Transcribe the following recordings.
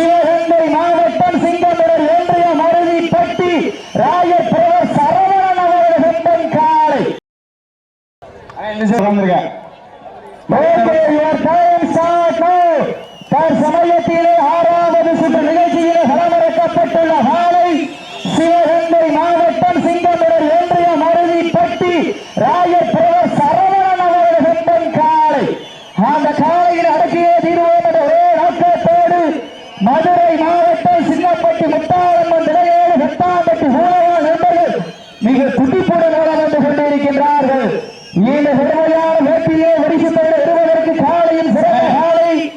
சிவகங்கை மாவட்டம் சிங்கமுடர் ஒன்றிய மருதிப்பட்டி ராயப்பேவர் சரவணன் அவர்கள் வெப்பன் காலை சமயத்திலே ஆறாவது சுற்று நிகழ்ச்சியிலே களமிறக்கப்பட்டுள்ள காலை சிவகங்கை மாவட்டம் சிங்கமுடர் ஒன்றிய மருதிப்பட்டி ராயப்பேவர் சரவணன் அவர்கள் வெப்பன் காலை அந்த காலையில் அடக்கிய தீர்வோம் என்ற ஒரே நோக்கத்தோடு மதுரை மாவட்டம் சின்னப்பட்டி முத்தாரம்மன் நிலையோடு வெட்டாம்பட்டி ஊழல் நண்பர்கள் மிக துடிப்புடன் இருக்கின்றார்கள் வந்து கொண்டிருக்கின்றார்கள். இந்த பெருமையான வேட்டியை வரிசையோடு வருவதற்கு காலையில் சிறந்த காலை.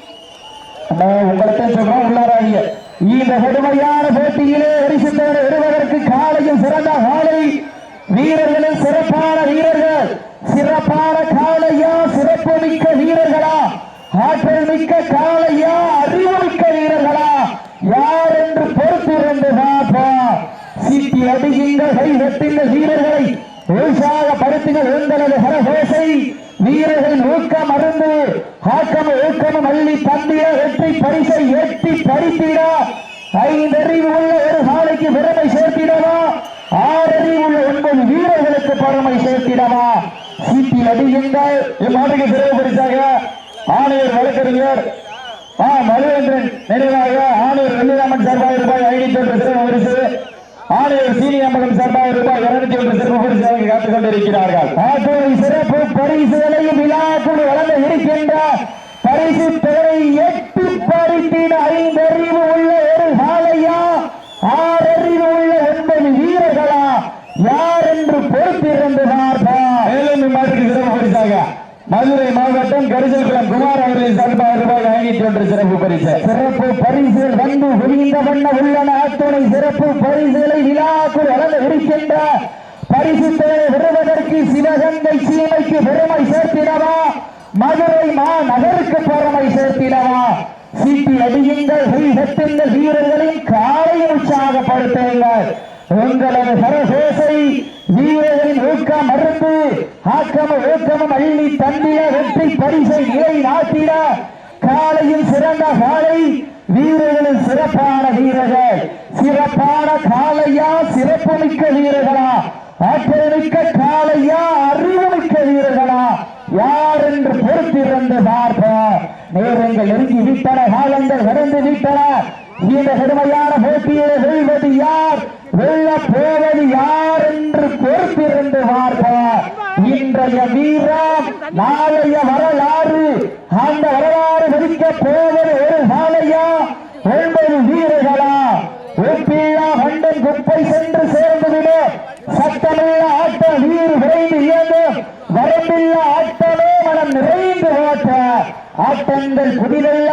அண்ணா, சொல்றோம் உள்ளாராங்க இந்த கடுமையான போட்டியிலே வரிசையோடு வருவதற்கு காலையும் சிறந்த காலை. வீரர்களின் சிறப்பான வீரர்கள். சிறப்பான காலையா? சிறப்பு மிக்க வீரர்களா? ஆற்றல் மிக்க காலையா? அறிவு மிக்க வீரர்களா? யார் என்று பொறுத்திருந்து பார்ப்பா சீட்டி அடியுங்கள் கை வெட்டுங்கள் வீரர்களை. உற்சாகப்படுத்துங்கள் உங்களது ஹரஹோசை. வீரர்களின் ஊக்கம் அருந்து ஆக்கம் ஊக்கமும் அள்ளி தந்திட வெற்றி பரிசை எட்டி பறித்திட. ஐந்தறிவு உள்ள ஒரு சாலைக்கு பெருமை சேர்த்திடவா? ஆறறிவு உள்ள ஒன்பது வீரர்களுக்கு பெருமை சேர்த்திடவா? சீட்டி அடியுங்கள் இம்மாட்டுக்கு சிறப்பு பரிசாக ஆணையர் வழக்கறிஞர் ஆ மதுவேந்திரன் நினைவாக ஆணையர் வெள்ளிராமன் சார்பாக ரூபாய் ஐநூத்தி ஒன்று சிறப்பு பரிசு. ஆணையர் சீனியம்பலம் சார்பாக ரூபாய் இருநூத்தி ஒன்று சிறப்பு பரிசாக காத்துக் கொண்டிருக்கிறார்கள். ஆற்றலை சிறப்பு பரிசுகளையும் விழாக்குழு வழங்க இருக்கின்ற பரிசு பெயரை எட்டு பறித்திட ஐந்தறிவு உள்ள ஒரு சாலையா ஆறறிவு உள்ள ஒன்பது வீரர்களா? யார் என்று பொறுத்திருந்து பார்ப்பா மேலும் இம்மாதிரி மதுரை மாவட்டம் கரிசல்குளம் குமார் அவர்களின் சார்பாக ரூபாய் ஐநூத்தி ஒன்று சிறப்பு பரிசு. சிறப்பு பரிசு வந்து குவிந்த வண்ண உள்ளன. அத்துணை சிறப்பு பரிசுகளை விழாக்குள் வளர்ந்து இருக்கின்ற பரிசு தேவை பெறுவதற்கு சிவகங்கை சீமைக்கு பெருமை சேர்த்திடவா? மதுரை மா நகருக்கு பெருமை சேர்த்திடவா? சீட்டி அடியுங்கள் வீரர்களின் காலை உற்சாகப்படுத்துங்கள். உங்களது சரசேசை வீரர்களின் ஊக்கம் மருந்து ஆக்கமும் ஊக்கமும் அள்ளி தந்திட வெற்றி பரிசை நிலை நாட்டிட காலையில் சிறந்த காலை வீரர்களின் சிறப்பான வீரர்கள். சிறப்பான காலையா சிறப்புமிக்க வீரர்களா? ஆற்றல் மிக்க காலையா அறிவுமிக்க வீரர்களா? யார் என்று பொறுத்திருந்து பார்ப்போம். நேரங்கள் நெருங்கி விட்டன காலங்கள் கடந்து விட்டன. இந்த கடுமையான போட்டியை வெல்வது யார்? வெல்ல போவது யார் என்று பொறுத்திருந்து பார்ப்பார் இன்றைய வீரம் நாளைய வரலாறு. அந்த வரலாறு வதிக்க போவது ஒரு சாலையா? ஒன்பது வீரர்களா? ஒப்பில்லா மண்டன் குப்பை சென்று சேர்ந்ததிலே சட்டமில்ல ஆட்ட வீறு விரைந்து இயங்கும். வரம்பில்ல ஆட்டமே மனம் நிறைய ஆட்டங்கள் புதிதல்ல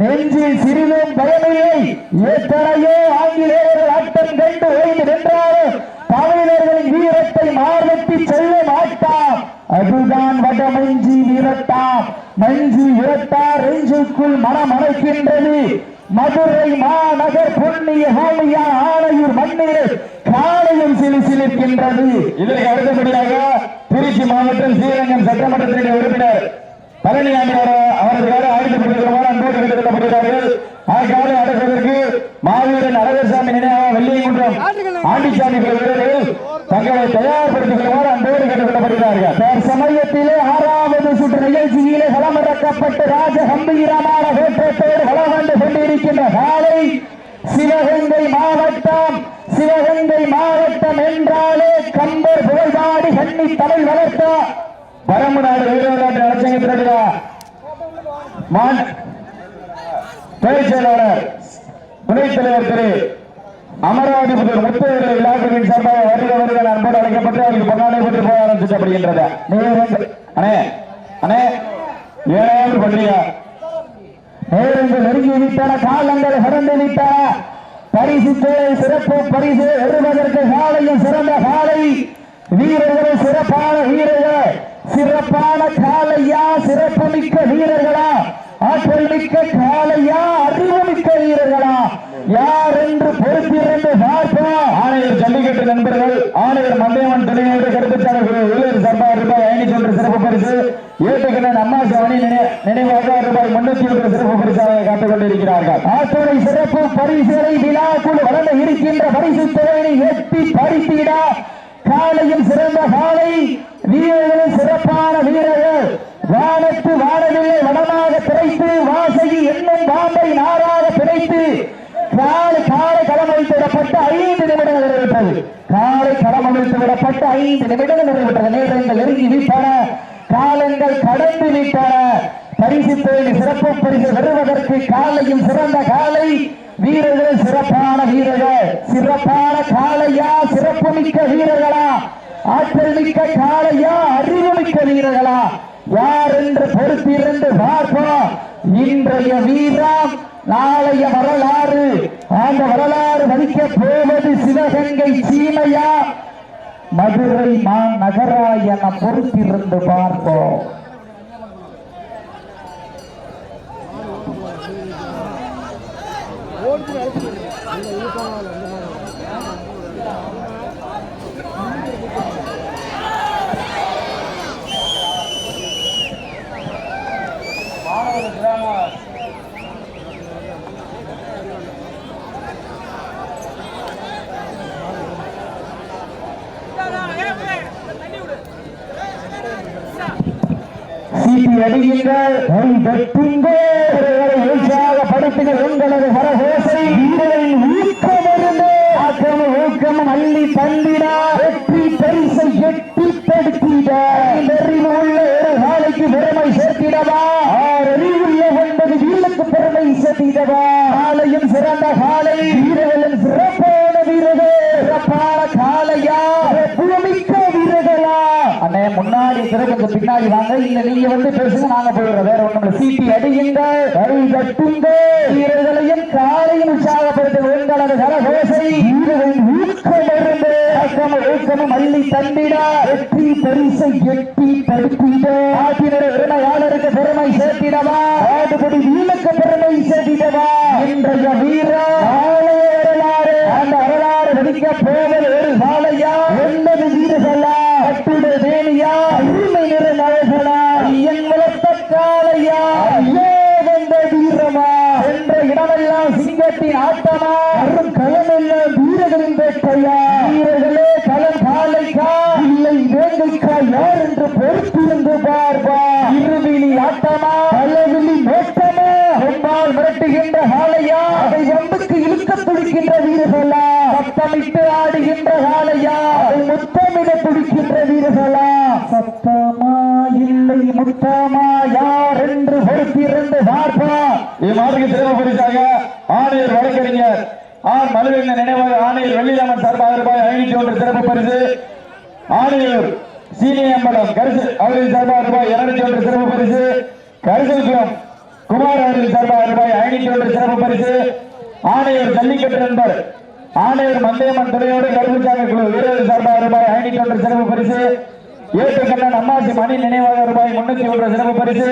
நெஞ்சில் சிறிதும் பயமையை எத்தனையோ ஆங்கிலேயர்கள் ஆட்டம் கண்டு ஓய்ந்து நின்றாலும் தமிழர்களின் வீரத்தை மார்வெட்டி செல்ல மாட்டாம் அதுதான் வட மஞ்சி வீரட்டாம் மஞ்சி இரத்தா நெஞ்சுக்குள் மனம் அணைக்கின்றது. மதுரை மாநகர் புண்ணிய பூமியா ஆலையூர் மண்ணில் காலையும் சிலி சிலிர்க்கின்றது. இதற்கு அடுத்தபடியாக திருச்சி மாவட்டம் ஸ்ரீரங்கம் சட்டமன்றத்தினுடைய உறுப்பினர் பழனிசாமி அவர் அவரது வேலை ஆயுதப்படுத்துகிறவாறு அன்போடு கேட்டுக்கொள்ளப்படுகிறார்கள் ஆக்காலை அடக்குவதற்கு மாவீரன் அழகர்சாமி நினைவாக வெள்ளியங்குன்றம் ஆண்டிசாமி வீரர்கள் தங்களை தயார்படுத்துகிறவாறு அன்போடு கேட்டுக்கொள்ளப்படுகிறார்கள் தற்சமயத்திலே ஆறாவது சுற்று நிகழ்ச்சியிலே களமிறக்கப்பட்டு ராஜ கம்பீரமான வேற்றத்தோடு வளம் வந்து கொண்டிருக்கின்ற காலை சிவகங்கை மாவட்டம் சிவகங்கை மாவட்டம் என்றாலே கம்பர் புகழ்பாடி கண்ணி தமிழ் வளர்த்த பரம்பு நாடு வீரவிளையாட்டு நலச்சங்கத்தினுடைய துணைச் செயலாளர் துணைத் தலைவர் திரு அமராவதி புதூர் முத்தவர்கள் விழாக்களின் சார்பாக வருகிற வருகிற அன்போடு அழைக்கப்பட்டு அவருக்கு பொன்னாடை பெற்று போக ஆரம்பிச்சப்படுகின்றது நேரங்கள் அண்ணே அண்ணே ஏழாவது பள்ளியா நேரங்கள் நெருங்கி விட்டன காலங்கள் கடந்து விட்டன பரிசு தேவை சிறப்பு பரிசு வருவதற்கு காலையும் சிறந்த காலை. வீரர்கள் சிறப்பான வீரர்கள். சிறப்பான காலையா சிறப்பு மிக்க வீரர்களா ஆற்றல் மிக்க காலையா அறிவுமிக்க வீரர்களா? யார் என்று பொறுத்திருந்து பார்ப்போம். ஆணையர் ஜல்லிக்கட்டு நண்பர்கள் ஆணையர் மந்தையம்மன் துணையோடு கருத்துச்சாளர்கள் உள்ளூர் சார்பாக ரூபாய் ஐநூத்தி ஒன்று சிறப்பு பரிசு ஏட்டுக்கிணன் அம்மா சவணி நினைவாக ரூபாய் முன்னூத்தி ஒன்று சிறப்பு பரிசாக காத்துக் கொண்டிருக்கிறார்கள். ஆத்தோரை சிறப்பு பரிசுகளை விழாக்குள் வளர்ந்து இருக்கின்ற பரிசு தொகையை எட்டி பரிசீடா காலையும் சிறந்த காலை வீரர்களும் சிறப்பான வீரர்கள். வானத்து வானவில்லை வடமாக பிழைத்து வாசகி என்னும் பாம்பை நாராக பிழைத்து காலை காலை களமளித்து விடப்பட்டு ஐந்து நிமிடங்கள் நிறைவேற்றது. காலை களமளித்து விடப்பட்டு ஐந்து நிமிடங்கள் நிறைவேற்றது. நேரங்கள் நெருங்கி விட்டன காலங்கள் கடந்து விட்டன. பரிசு தேடி சிறப்பு பரிசு பெறுவதற்கு காலையும் சிறந்த காலை வீரர்கள் சிறப்பான வீரர்கள். சிறப்பான காலையா சிறப்பு மிக்க வீரர்களா. ஆற்றல் மிக்க காலையா அறிவு மிக்க வீரர்களா. யார் என்று பொறுத்திருந்து பார்ப்போம். இன்றைய வீரம் நாளைய வரலாறு. அந்த வரலாறு வகிக்க போவது சிவகங்கை சீமையா. மதுரை மா நகரா என பொறுத்திருந்து பார்ப்போம். கை தட்டுங்கள் உற்சாகப்படுத்துங்கள் உங்களது வரகோசை. வீரரின் ஊக்கமிருந்து ஆக்கமும் ஊக்கமும் அள்ளி தந்திடா. வெற்றி பரிசை எட்டி தடுத்திட அறிவு உள்ள ஒரு காலைக்கு பெருமை சேர்த்திடவா. அறிவுள்ள ஒன்பது வீரருக்கு பெருமை சேர்த்திடவா. காலையும் சிறந்த காலை. வீரர்களும் சிறப்பான வீரர்கள். சிறப்பான காலையா புலமிக்க வீரர்களா அண்ணே முன்னாடி திறக்கிறது பின்னாடி வாங்க. இல்ல நீங்க வந்து பேசுங்க நாங்க போயிடுறோம். வேற ஒண்ணு சீட்டி அடியுங்க கை கட்டுங்க வீரர்களையும் காலையும் உற்சாகப்படுத்த உங்களது கரகோசை. வீரர்களின் ஊக்கம் இருந்து ஊக்கமும் ஊக்கமும் அள்ளி தந்திட. வெற்றி பரிசை எட்டி தடுத்திட ஆட்டினர் உரிமையாளருக்கு பெருமை சேர்த்திடவா. ஆடுபடி வீலுக்கு பெருமை சேர்த்திடவா. இன்றைய வீரா வரலாறு. அந்த வரலாறு வெடிக்க போவது ஒரு சாலையா? கட்டுட தேனியா உரிமை நிற நாயகனா என் வளர்த்த காலையா ஐயே வந்த வீரமா என்ற இடமெல்லாம் சிங்கத்தின் ஆட்டமா அரும் களமெல்லாம் வீரர்களின் வேட்டையா. வீரர்களே களம் காலைக்கா இல்லை வேங்கைக்கா யார் என்று பொறுத்திருந்து பார்ப்பா இருவிழி ஆட்டமா பலவிழி நோட்டமா ரொம்பால் மிரட்டுகின்ற காலையா அதை வம்புக்கு இழுக்க துடிக்கின்ற வீரர்களா. சத்தமிட்டு ஆடுகின்ற துடிக்கின்ற வீரர்களா? சத்தமா இல்லை முத்தமா யார் என்று பொறுத்திருந்து பார்ப்பா. இம்மாதிரி சிறப்பு பரிசாக ஆணையர் வழக்கறிஞர் ஆர் மலுவின் நினைவாக ஆணையர் வெள்ளிராமன் சார்பாக ரூபாய் ஐநூற்றி ஒன்று சிறப்பு பரிசு. ஆணையர் சீனியம்பலம் கரிசு அவர்களின் சார்பாக ரூபாய் இருநூற்றி ஒன்று சிறப்பு பரிசு. கரிசல்புரம் குமார் அவர்களின் சார்பாக ரூபாய் ஐநூற்றி ஒன்று சிறப்பு பரிசு. ஆணையர் ஜல்லிக்கட்டு நண்பர் ஆணையர் மந்தையம்மன் துறையோடு கருப்புச்சாமி குழு வீரர்கள் சார்பாக ரூபாய் ஐநூத்தி ஒன்று சிறப்பு பரிசு ஏற்றுக்கண்ணன் அம்மாசி மணி நினைவாக ரூபாய் முன்னூத்தி ஒன்று சிறப்பு பரிசு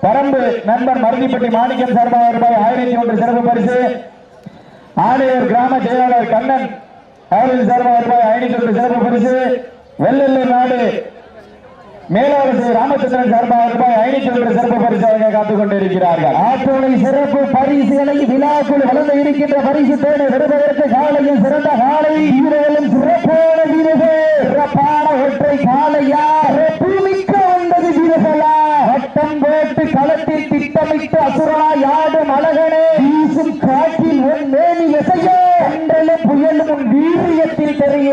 பரம்பு நண்பர் மருதிப்பட்டி மாணிக்கம் சார்பாக ரூபாய் ஆயிரத்தி ஒன்று சிறப்பு பரிசு ஆணையர் கிராம செயலாளர் கண்ணன் அவர்கள் சார்பாக ரூபாய் ஐநூத்தி ஒன்று சிறப்பு பரிசு வெள்ளெல்லை நாடு மேலரசு ராமச்சந்திரன் சார்பாக ரூபாய் ஐநூத்தி ஒன்று சிறப்பு பரிசு வழங்க காத்துக் கொண்டிருக்கிறார்கள். ஆற்றோலை சிறப்பு பரிசுகளை விழாக்குள் வளர்ந்து இருக்கின்ற பரிசு தேனை வருவதற்கு காலையில் சிறந்த காலை வீரர்களும் சிறப்பான வீரர்கள். சிறப்பான ஒற்றை காலையா மிக்க வந்தது வீரர்களா? வட்டம் போட்டு களத்தில் திட்டமிட்டு அசுரனா யாடும் அழகனே. வீசும் காற்றில் ஒன் மேனி எசையோ? கண்டலும் புயலும் உன் வீரியத்தில் தெரிய?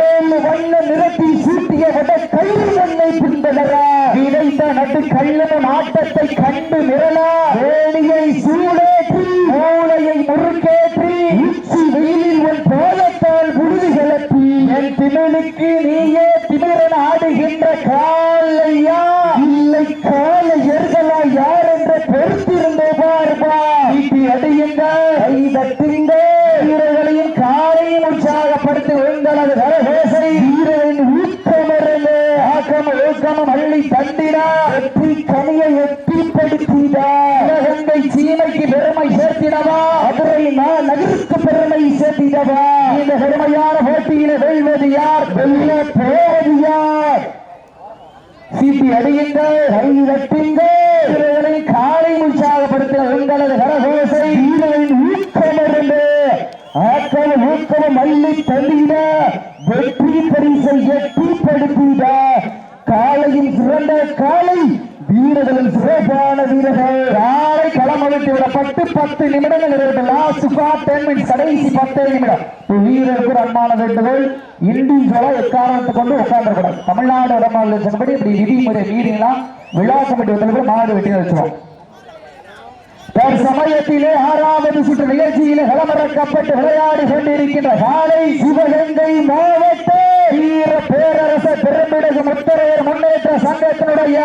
ஏழு வண்ண நிறத்தில் சூட்டிய வட கயிறு மண்ணை பின்பதரா விதைத்த நட்டு கள்ளனும் ஆட்டத்தை கண்டு மிரளா வேணியை சூடேற்றி மூளையை முறுக்கேற்றி உச்சி வெயிலில் உன் போலத்தால் புழுதி கிளப்பி என் திமிழுக்கு நீயே திமிரன் ஆடுகின்ற காலையா? இல்லை காலையர்களா யார் என்று பொறுத்திருந்து பார்ப்பா வீட்டி அடியுங்க கை வீரர்களையும் காலையும் உற்சாகப்படுத்தி உங்களது கரகோசை வீரரின் ஊக்கமருந்து ஆக்கம் ஊக்கமும் அள்ளி தந்திடா. வெற்றி கனியை எட்டிப்படுத்திடா. சிவகங்கை சீமைக்கு பெருமை சேர்த்திடவா? மதுரை நகருக்கு பெருமை சேர்த்திடவா? இந்த பெருமையான போட்டியில வெல்வது யார்? வெல்ல போவது யார்? சீட்டி அடியுங்கள். கை காலை உற்சாகப்படுத்த உங்களது கரகோசை வீரர்களின் ஊக்கம் ஆக்கள் ஊக்கம் அள்ளி தள்ளிட வெற்றி பரிசை எட்டிப்படுத்திட காலையின் சிறந்த காலை வீரர்களின் சிறப்பான வீரர்கள். யாரை களமழித்து விடப்பட்டு பத்து நிமிடங்கள் நிறைவேற்ற லாஸ்ட் ஃபார் டென் மினிட்ஸ் கடைசி பத்து நிமிடம். வீரருக்கு அன்பான வேண்டுகோள் இண்டிவிஜுவலா எக்காரணத்தை கொண்டு உட்கார்ந்துக்கூடாது தமிழ்நாடு உடம்பாளர் சொன்னபடி இப்படி விதிமுறை மீறினா விழா கமிட்டி வந்து மாடு வெட்டி வச்சிருவோம் தற்சமயத்திலே ஆறாவது சுற்று நிகழ்ச்சியில் களமிறக்கப்பட்டு விளையாடி கொண்டிருக்கின்ற காலை சிவகங்கை மாவட்ட. வீர பேரரச பெருமிடகு முத்தரையர் முன்னேற்ற சங்கத்தினுடைய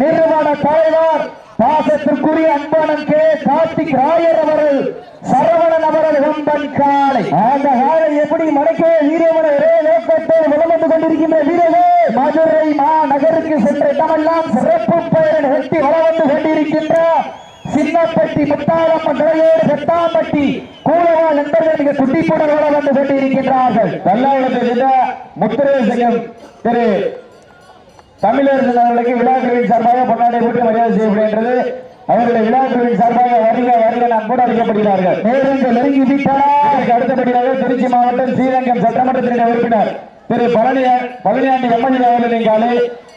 நிறுவன தலைவர் பாசத்திற்குரிய அன்பனன் கே. கார்த்திக் ராயர் அவர்கள் சரவணன் அவர்கள் கொம்பன் காலை அந்த காலை எப்படி மடக்கே வீரவன ஒரே நோக்கத்தோடு வலம் கொண்டிருக்கின்ற வீரர்கள் மதுரை மாநகருக்கு சென்ற இடமெல்லாம் சிறப்பு பெயரை வெட்டி வளர்ந்து கொண்டிருக்கின்ற சின்னப்பட்டி முத்தாளம்மன் நிலையோடு செட்டாம்பட்டி கூடவா நண்பர்கள் மிக துட்டிப்புடனோட வந்து கொண்டிருக்கின்றார்கள் பல்லாவரத்தை சேர்ந்த முத்திரை செய்யும் திரு தமிழர்கள் அவர்களுக்கு விழாக்குழுவின் சார்பாக பொன்னாடை போட்டு மரியாதை செய்யப்படுகின்றது அவர்களுடைய விழாக்குழுவின் சார்பாக வருக வருக நாம் கூட அளிக்கப்படுகிறார்கள் நேரங்கள் நெருங்கி விட்டன அடுத்தபடியாக திருச்சி மாவட்டம் ஸ்ரீரங்கம் சட்டமன்றத்தினுடைய உறுப்பினர் திரு பழனி பழனியாண்டி எம்எல்ஏ அவர்களின் காலை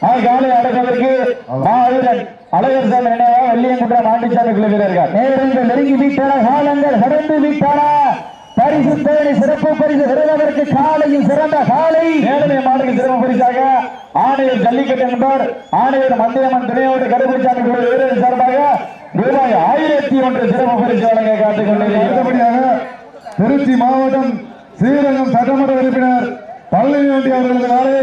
ஆ காலை அடக்குவதற்கு மாவீரன் அழகர் சாமி நினைவாக வெள்ளியங்குன்றம் ஆண்டிச்சாமி குழு வீரர்கள். நேரங்கள் நெருங்கி விட்டன காலங்கள் கடந்து விட்டன பரிசு தேடி சிறப்பு பரிசு பெறுவதற்கு காலையில் சிறந்த காலை. மேலமை மாடலுக்கு சிறப்பு பரிசாக ஆணையர் ஜல்லிக்கட்டு என்பவர் ஆணையர் மந்தியம்மன் துணையோடு கருப்பசாமி வீரர்கள் சார்பாக ரூபாய் ஆயிரத்தி ஒன்று சிறப்பு பரிசு வழங்க காத்துக் கொண்டிருக்கிறது திருச்சி மாவட்டம் ஸ்ரீரங்கம் சட்டமன்ற உறுப்பினர் பழனிவேண்டி அவர்களது நாளை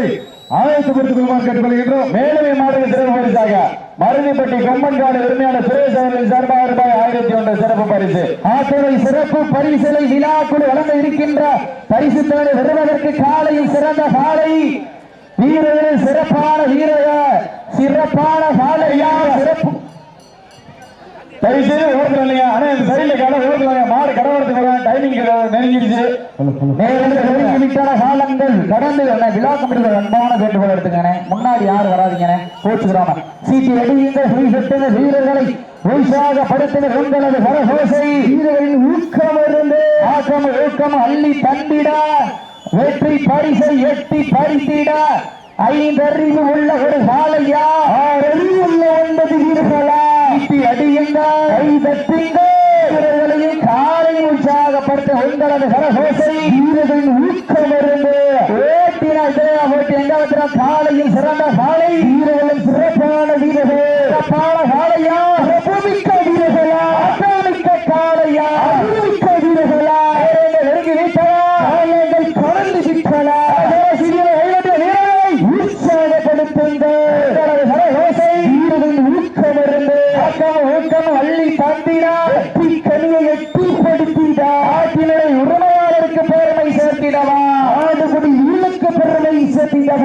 ஆயத்தப்படுத்திக் கொள்ளுமாறு கேட்டுக்கொள்கின்றோம் மேலமை மாடுக்கு சிறப்பு பரிசாக மருதிப்பட்டி கொம்மன்காடு உரிமையான சுரேஷ் அவர்களின் சார்பாக ரூபாய் ஆயிரத்தி ஒன்று சிறப்பு பரிசு. ஆத்துறை சிறப்பு பரிசிலை விழாக்குழு வழங்க இருக்கின்ற பரிசு தேடி வருவதற்கு காலையில் சிறந்த காலை. வீரர்கள் சிறப்பான வீரர்கள் சிறப்பான காலையா சிறப்பு தயவு செய்து இல்லையா? ஆனா இந்த சைடுல கடை ஓடுறாங்க மாடு கடவுளத்துக்கு வர டைமிங் நெருங்கிடுச்சு நேரங்கள் நெருங்கி விட்டன காலங்கள் கடந்து. விழா கமிட்டிகள் அன்பான வேண்டுகோள் முன்னாடி யாரும் வராதீங்கண்ணே கோச்சுக்கிறாம சீட்டி அடியுங்கள் செட்டுங்க வீரர்களை. உற்சாகப்படுத்துங்க உங்களது கரகோசை வீரர்களின் ஊக்கம் இருந்து ஆக்கம் ஊக்கம் அள்ளி தந்திட. வெற்றி பரிசை எட்டி பறித்திட. ஐந்தறிவு உள்ள ஒரு சாலையா? ஆறறிவு உள்ள ஒன்பது வீரர்களா? சீட்டி அடியுங்கள் கை தட்டுங்கள். வீரர்களையும் காலை உற்சாகப்படுத்த உங்களது கரகோசை வீரர்களின் ஊக்கம் இருந்து ஓட்டினால் ஓட்டி காலையில் சிறந்த காலை வீரர்களும் சிறப்பான வீரர்கள். சிறப்பான காலையா சிறப்புமிக்க வீரர்களா அசாமிக்க காலையா அருமிக்க வீரர்களா நேரங்கள் நெருங்கி விட்டனா காலங்கள் கடந்து விட்டனா சிறிய கைவிட்ட வீரரை உற்சாகப்படுத்துங்கள் உங்களது கரகோசை வீரர்களின் ஊக்கம் இருந்து ஆக்கம் ஊக்கம் அள்ளி தந்திடா வெற்றி கனியை எட்டிப்படுத்திடா ஆட்டினரை உரிமையாளருக்கு பெருமை சேர்த்திடவா ஆடுபடி வீழுக்கு பெருமை சேர்த்திடவா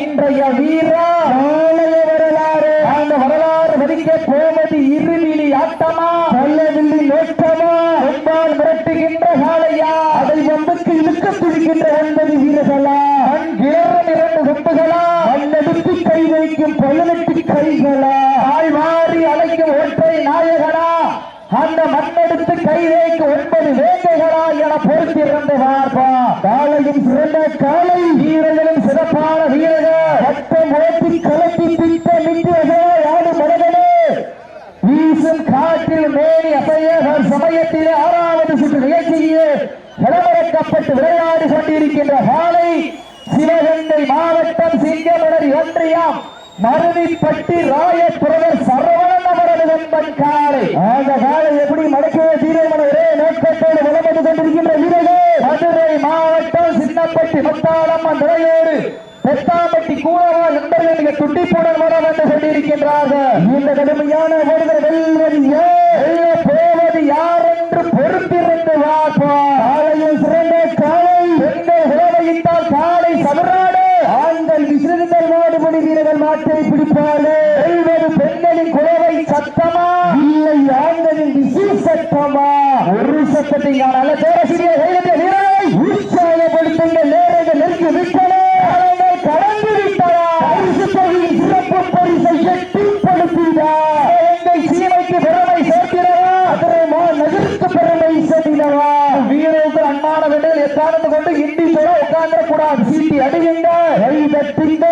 இன்றைய வீரா நாளைய வரலாறு. அந்த வரலாறு வதிக்க கோமதி இருவிழி ஆட்டமா? பல்லவில்லி நோட்டமா? கொம்பால் மிரட்டுகின்ற காலையா அதை வம்புக்கு இழுக்க துடிக்கின்ற ஒன்பது வீரர்களா? கண் கிளறும் இரண்டு கொம்புகளா மண்ணெடுத்து கை வைக்கும் பதினெட்டு கைகளா? ஆழ்வாரி அழைக்கும் ஒற்றை நாயகனா? அந்த மண்ணெடுத்து கை வைக்க ஒன்பது வேட்டைகளா என பொறுத்திருந்து பார்ப்பார் காலையும் சிறந்த காலை. வீரர்களும் சிறப்பான வீரர்கள். வட்டம் ஓட்டி கலத்தி திட்ட நின்று ஆடு மனிதனே வீசும் காற்றில் மேனி அசைய சமயத்திலே ஆறாவது சுற்று நிகழ்ச்சியே களமிறக்கப்பட்டு விளையாடி கொண்டிருக்கின்ற காலை. சிவகங்கை மாவட்டம் சிங்கமலர் ஒன்றியம் மருதிப்பட்டி ராயப்புரவர் சரவணன் அவரது காலை. அந்த காலை எப்படி மடக்கிய தீரமன ஒரே நோக்கத்தோடு வளர்ந்து கொண்டிருக்கின்ற வீரர்கள். மதுரை மாவட்டம் சின்னப்பட்டி முத்தாளம்மன் துறையோடு பெத்தாம்பட்டி கூடவா நண்பர்கள் மிக துட்டிப்புடன் வர வேண்டும் சொல்லியிருக்கின்றார்கள். இந்த கடுமையான ஒருவர் வெல்வது போவது யார் என்று பொறுத்திருந்து பார்ப்போம் காலையில் சிறந்த காலை பெண்கள் உறவையிட்டால் காலை சமராடு. ஆண்கள் விசிறுங்கள் மாடுபடி வீரர்கள் மாட்டை பிடிப்பார்கள் வெல்வது பெண்களின் குறவை சத்தமா? இல்லை ஆண்களின் விசு சத்தமா? ஒரு சத்தத்தை நான் நல்ல தேவசிரிய கைவிட்ட வீரரை உற்சாகப்படுத்துங்கள் நேரங்கள் நெருங்கி விட்டன காலங்கள் கடந்து விட்டன பரிசு தொகையின் சிறப்பு கலந்து கொண்டு இண்டி சொல்ல கூடாது சீட்டி அடியுங்க கை தட்டுங்க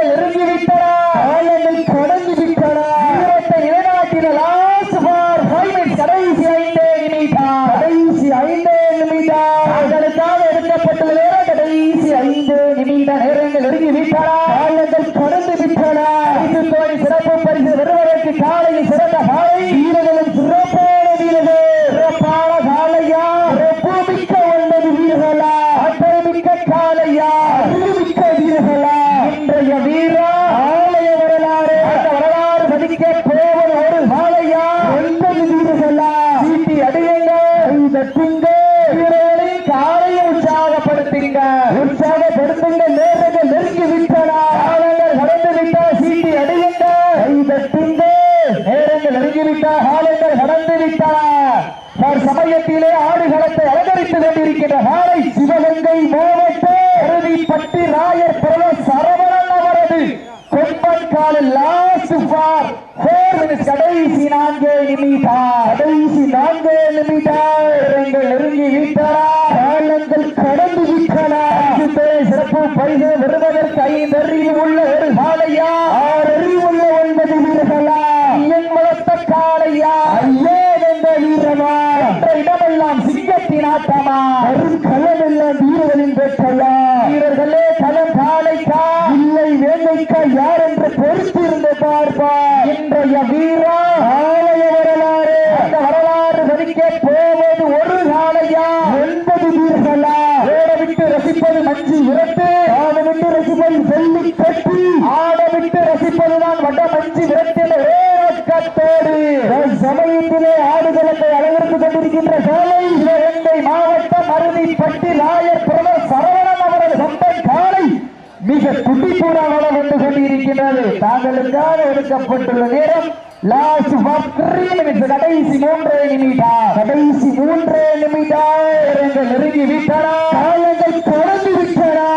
நெருங்கி விட்டனா காலங்கள் கடந்து விட்டனா வீரத்தை நிலைநாட்டின லாஸ்ட் ஃபார் ஃபைவ் மினிட்ஸ் கடைசி ஐந்தே நிமிடம் கடைசி ஐந்தே நிமிடம் தங்களுக்காக எடுக்கப்பட்டுள்ள நேரம் கடைசி ஐந்து நிமிட நேரங்கள் நெருங்கி விட்டன காலங்கள் கடந்து விட்டன பரிசு தோழி சிறப்பு பரிசு வருவதற்கு காலையில் சிறந்த காலை வீரர்களும் சிறப்பான வீரர்கள் சிறப்பான காலையா சிறப்பு மிக்க ஒன்பது வீரர்களா அட்டமிக்க காலையா அறிவுமிக்க வீரர்களா இன்றைய வீரா ஆலய வரலாறு அந்த வரலாறு பதிக்க போவது ஒரு காலையா ஒன்பது வீரர்களா சீட்டி அடியுங்க கை தட்டுங்க வீரர்களின் காலையை உற்சாகப்படுத்துங்க உற்சாகப்படுத்துங்க நேரங்கள் நெருங்கி விட்டன காலங்கள் கடந்து விட்டன சீட்டி அடியுங்க கை நேரங்கள் நெருங்கி காலங்கள் கடந்து சமயத்திலே ஆடுகளத்தை அலங்கரித்துக் கொண்டிருக்கின்ற காலை சிவகங்கை மாவட்ட பட்டி ராயர் பிரபல சரவணன் அவரது கொம்பன் காலில் லாஸ்ட் ஃபார் கடைசி நான்கு நிமிடம் கடைசி நான்கு நிமிடம் நீங்கள் நெருங்கி விட்டனா காலங்கள் கடந்து விட்டனா சிறப்பு பரிசு வருவதற்கு ஐந்து அறிவு உள்ள ஒரு காலையா ஆறு அறிவு உள்ள ஒன்பது வீரர்களா? என் வளர்த்த காலையா ஐயே என்ற வீரமா என்ற இடமெல்லாம் சிங்கத்தின் ஆட்டமா? கலமெல்லாம் வீரர்களின் பெற்றலா வீரர்களே கலம் காலைக்கா இல்லை வேங்கைக்கா யார் என்று பொறுத்திருந்து பார்ப்பா இன்றைய வீரா ஆலய வரலாறு அந்த வரலாறு பதிக்க போவது ஒரு காலையா ஒன்பது வீரர்களா ஓட விட்டு ரசிப்பது மஞ்சி விரட்டு ஆட விட்டு ரசிப்பது செல்லி கட்டி ஆட விட்டு ரசிப்பதுதான் வட மஞ்சி விரட்டின ஒரே நோக்கத்தோடு சமயத்திலே ஆடுகளத்தை அலங்கரித்துக் கொண்டிருக்கின்ற காலை சிவகங்கை மாவட்டம் அருணிப்பட்டி ராயர் பிரதர் சரவணன் அவரது சொந்தம் காலை மிக துடிப்புடன் வளம் வந்து கொண்டிருக்கின்றது. தாங்களுக்காக எடுக்கப்பட்டுள்ள நேரம் லாஸ்ட் கடைசி மூன்றே நிமிடம். கடைசி மூன்றே நிமிடம். நெருங்கி விட்டனா காயங்கள் தொடர்ந்து விட்டனா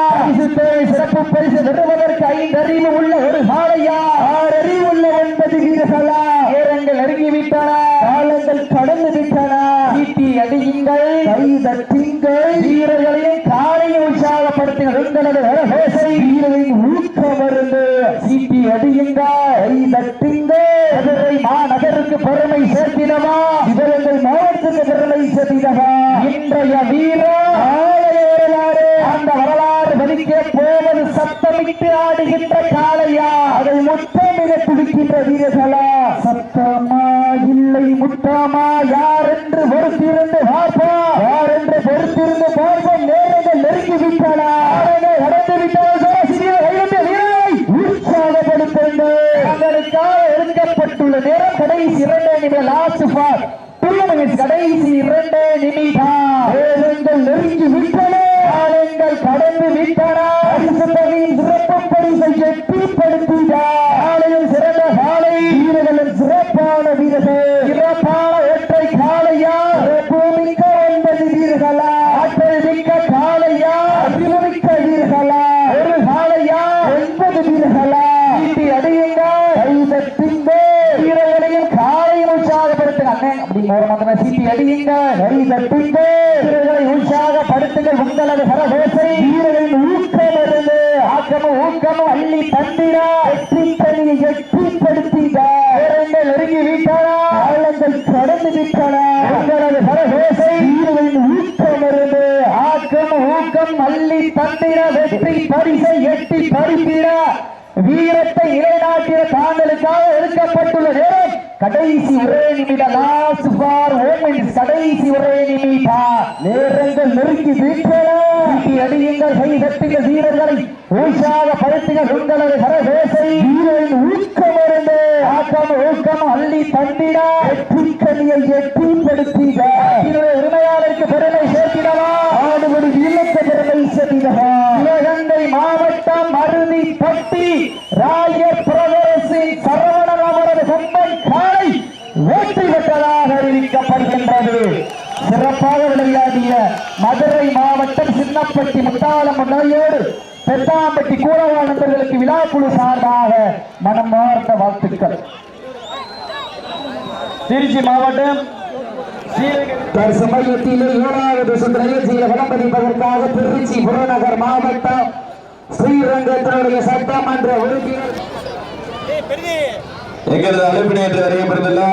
சிறப்பு பரிசு பெறுவதற்கு ஐந்து அறிவு உள்ள ஒரு சாலையா? ஆறு அறிவு உள்ள ஒன்பது வீரர்களா நேரங்கள் நெருங்கி விட்டன காலங்கள் கடந்து விட்டன. சீட்டி அடியுங்கள். கை தட்டுங்கள் வீரர்களையும் காலையை உற்சாகப்படுத்துங்கள் உங்களது வரவேசை வீரரின் ஊக்கம் மருந்து சீட்டி அடியுங்க கை தட்டுங்க மதுரை மாநகருக்கு பெருமை சேர்த்தினவா சிவகங்கை மாவட்டத்துக்கு பெருமை சேர்த்தினவா இன்றைய வீரா ஆலய வரலாறு அந்த வரலாறு பதிக்க போவது சத்தமிட்டு ஆடுகின்ற காளையா? அதை முத்தமிட துடிக்கின்ற வீரர்களா? சத்தமா இல்லை முத்தமா யார் என்று பொறுத்திருந்து பார்ப்பா? யார் என்று பொறுத்திருந்து பார்ப்போம் நேரங்கள் நெருங்கி விட்டாளா? ஆடுகள் கடந்து உற்சாகப்படுத்துங்கள். தங்களுக்காக நேரம் கடைசி இரண்டே நிமிடம் லாஸ்ட் ஃபார் கடைசி இரண்டே நிமிடம். நேரங்கள் நெருங்கி விட்டன. கடந்து விட்டன. சிறப்பு பரிசை வீரர்கள் சிறந்த காலை வீரர்களும் சிறப்பான வீரர்கள். சிறப்பான ஒற்றை காலையா மிக்க ஒன்பது வீரர்களா. ஆற்றல் மிக்க காலையா அறிவுமிக்க வீரர்களா. ஒரு காலையா ஒன்பது வீரர்களா. ஈட்டி அடியுங்கள் கை வீரர்களையும் காலை உற்சாகப்படுத்துங்க. அண்ணே அப்படி ஓரமாக சீட்டி அடியுங்க. கை வீரர்களை உற்சாகப்படுத்துங்கள். உங்களது சரவேசை வீரர்களின் ஆக்கமும் ஊக்கமும் அள்ளி தந்திரா. வெற்றி எட்டிப்படுத்திட வீரர்கள் நெருங்கி விட்டனா ஆழங்கள் கடந்து விட்டன. உங்களது சரவேசை வீரர்களின் ஊக்கம் இருந்து ஆக்கம் ஊக்கம் அள்ளி தந்திர. வெற்றி பரிசை எட்டி பறித்திட வீரத்தை நிலைநாட்டிய தாங்களுக்காக ஒதுக்கப்பட்டுள்ள நேரம் கடைசி ஒரே நிமிடம் லாஸ்ட் ஃபார் ஓமென்ஸ் கடைசி ஒரே நிமிடம். நேரங்கள் நெருக்கி வீட்டி அடியுங்கள் கை தட்டுங்க வீரர்களை. உற்சாகப்படுத்துங்க உங்களது கரவேசை வீரரின் ஊக்கம் இருந்து ஆக்கம் ஊக்கம் அள்ளி தந்திட. வெற்றி கனியை எட்டிப்படுத்திட இதனுடைய உரிமையாளருக்கு பெருமை சேர்த்திடவா? ஆடுபடி வீரத்தை பெருமை சேர்த்திடவா? சிவகங்கை மாவட்டம் அருவி பட்டி. ராயர் பிரதேசின் சரவணன் அவரது சொந்தம் காலை வெற்றி பெற்றதாக அறிவிக்கப்படுகின்றது. சிறப்பாக விளையாடிய மதுரை மாவட்டம் சின்னப்பட்டி முத்தாளம் நோயோடு பெத்தாம்பட்டி கூடவா நண்பர்களுக்கு விழாக்குழு சார்பாக மனம் மார்ந்த வாழ்த்துக்கள். திருச்சி மாவட்டம் தற்சமயத்திலே ஏழாவது சுற்று செய்ய விளம்பரிப்பதற்காக திருச்சி புறநகர் மாவட்டம் ஸ்ரீரங்கத்தினுடைய சட்டமன்ற உறுப்பினர் எங்களது அழைப்பினை என்று அறியப்படுத்துள்ள